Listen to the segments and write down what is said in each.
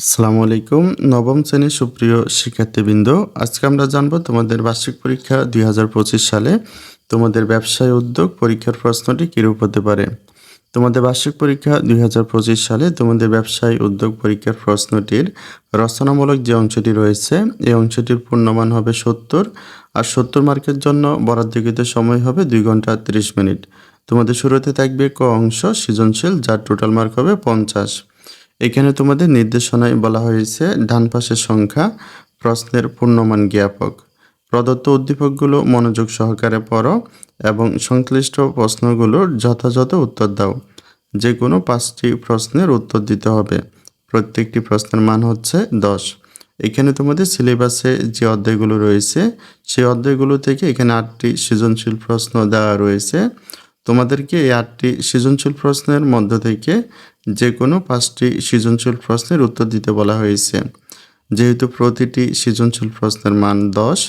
আসসালামু আলাইকুম, নবম শ্রেণির সুপ্রিয় শিক্ষার্থীবৃন্দ। আজকে আমরা জানব তোমাদের বার্ষিক পরীক্ষা দুই হাজার পঁচিশ সালে তোমাদের ব্যবসায় উদ্যোগ পরীক্ষার প্রশ্নটি কীরূপ হতে পারে? তোমাদের বার্ষিক পরীক্ষা দুই হাজার পঁচিশ সালে তোমাদের ব্যবসায় উদ্যোগ পরীক্ষার প্রশ্নটির রচনামূলক যে অংশটি রয়েছে এই অংশটির পূর্ণমান হবে সত্তর, আর সত্তর মার্কের জন্য বরাদ্দকৃত সময় হবে দুই ঘণ্টা তিরিশ মিনিট। তোমাদের শুরুতে থাকবে ক অংশ সৃজনশীল, যার টোটাল মার্ক হবে পঞ্চাশ। এখানে তোমাদের নির্দেশনায় বলা হয়েছে, ডান পাশের সংখ্যা প্রশ্নের পূর্ণমান জ্ঞাপক। প্রদত্ত উদ্দীপকগুলো মনোযোগ সহকারে পড়ো এবং সংশ্লিষ্ট প্রশ্নগুলোর যথাযথ উত্তর দাও। যে কোনো পাঁচটি প্রশ্নের উত্তর দিতে হবে। প্রত্যেকটি প্রশ্নের মান হচ্ছে দশ। এখানে তোমাদের সিলেবাসে যে অধ্যায়গুলো রয়েছে, সেই অধ্যায়গুলো থেকে এখানে আটটি সৃজনশীল প্রশ্ন দেওয়া রয়েছে। তোমাদেরকে এই আটটি সৃজনশীল প্রশ্নের মধ্য থেকে যে কোনো পাঁচটি সৃজনশীল প্রশ্নের উত্তর দিতে বলা হয়েছে। যেহেতু প্রতিটি সৃজনশীল প্রশ্নের মান দশ,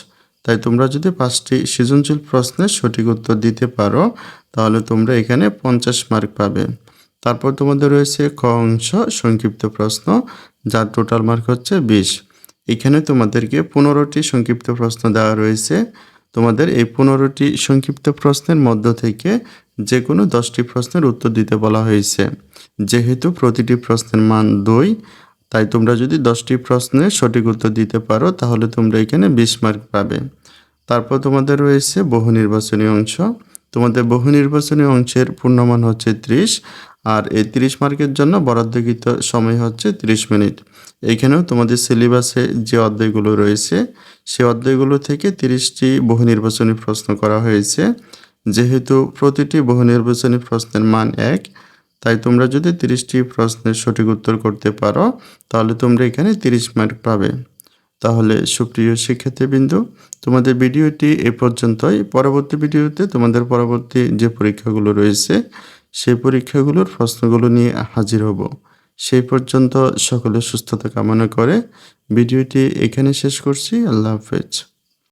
তাই তোমরা যদি পাঁচটি সৃজনশীল প্রশ্নের সঠিক উত্তর দিতে পারো, তাহলে তোমরা এখানে পঞ্চাশ মার্ক পাবে। তারপর তোমাদের রয়েছে ক অংশ সংক্ষিপ্ত প্রশ্ন, যার টোটাল মার্ক হচ্ছে বিশ। এখানে তোমাদেরকে পনেরোটি সংক্ষিপ্ত প্রশ্ন দেওয়া রয়েছে। তোমাদের এই পনেরোটি সংক্ষিপ্ত প্রশ্নের মধ্য থেকে যে কোনো দশটি প্রশ্নের উত্তর দিতে বলা হয়েছে। যেহেতু প্রতিটি প্রশ্নের মান দুই, তাই তোমরা যদি দশটি প্রশ্নের সঠিক উত্তর দিতে পারো, তাহলে তোমরা এখানে বিশ মার্ক পাবে। তারপর তোমাদের রয়েছে বহু নির্বাচনী অংশ। তোমাদের বহু নির্বাচনী অংশের পূর্ণমান হচ্ছে ত্রিশ আর এই তিরিশ মার্কের জন্য বরাদ্দকৃত সময় হচ্ছে তিরিশ মিনিট। এইখানেও তোমাদের সিলেবাসে যে অধ্যায়গুলো রয়েছে, সে অধ্যায়গুলো থেকে তিরিশটি বহু নির্বাচনী প্রশ্ন করা হয়েছে। যেহেতু প্রতিটি বহু নির্বাচনী প্রশ্নের মান এক, তাই তোমরা যদি তিরিশটি প্রশ্নের সঠিক উত্তর করতে পারো, তাহলে তোমরা এখানে তিরিশ মার্ক পাবে। তাহলে সুপ্রিয় শিক্ষার্থীবৃন্দু, তোমাদের ভিডিওটি এ পর্যন্তই। পরবর্তী ভিডিওতে তোমাদের পরবর্তী যে পরীক্ষাগুলো রয়েছে সেই পরীক্ষাগুলোর প্রশ্নগুলো নিয়ে হাজির হব। সেই পর্যন্ত সকলে সুস্থতা কামনা করে ভিডিওটি এখানে শেষ করছি। আল্লাহ হাফেজ।